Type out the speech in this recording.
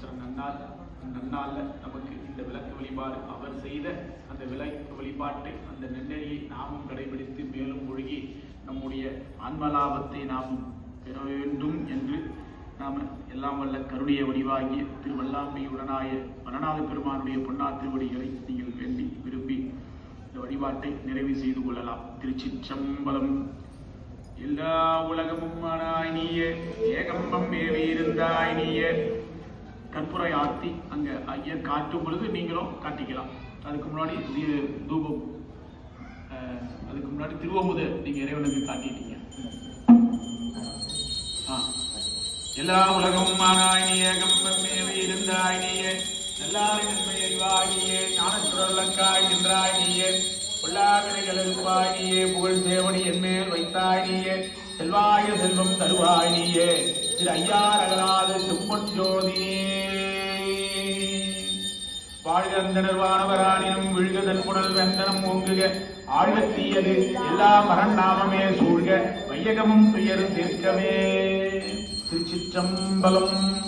சில நன்னால் நன்னாள்ல நமக்கு இந்த விளக்கு வழிபாடு அவர் செய்த அந்த விளக்கு வழிபாட்டை அந்த நெண்ணறியை நாமும் கடைபிடித்து மேலும் ஒழுகி நம்முடைய ஆன்மலாபத்தை நாம் பெற வேண்டும் என்று நாம் எல்லாம் வல்ல கருணைய வடிவாகிய திருவல்லாமையுடனாய வனநாத பெருமானுடைய பொன்னா திருவடிகளை நீங்கள் வேண்டி விரும்பி இந்த வழிபாட்டை நிறைவு செய்து கொள்ளலாம். திருச்சிற்றம்பலம். எல்லா உலகமும் ஆனாய் நீயே ஏகம்பம் மேவி இருந்தாய் நீயே கற்பூரை ஆர்த்தி அங்க ஐயர் காட்டும் பொழுது நீங்களும் காட்டிக்கலாம் அதுக்கு முன்னாடி தூபம் அதுக்கு முன்னாடி திருவமுத நீங்க இறைவனுக்கு காட்டிட்டீங்க ஆ. எல்லா உலகமும் ஆனாய் நீயே கம்பம் மேவி இருந்தாய் நீயே நன்மை அறிவாய் நீயே நின்றாய் நீயே பொல்லாவினைகள் எழுப்பாய் நீயே புகழ் தேவனி என்மேல் வைத்தாய் நீயே செல்வாய செல்வம் தருவாய் நீயே. திரு ஐயா அகலாது செம்பொன் ஜோதி. வாழ்கந்தனர் வானவராணினம் விழுகதன் புனல் வெந்தனம் ஓங்குக. ஆழ்கத் தீயது எல்லா மரண் நாமமே சூழ்க. வையகமும் துயர் தீர்க்கவே திருச்சிற்றம்பலம்.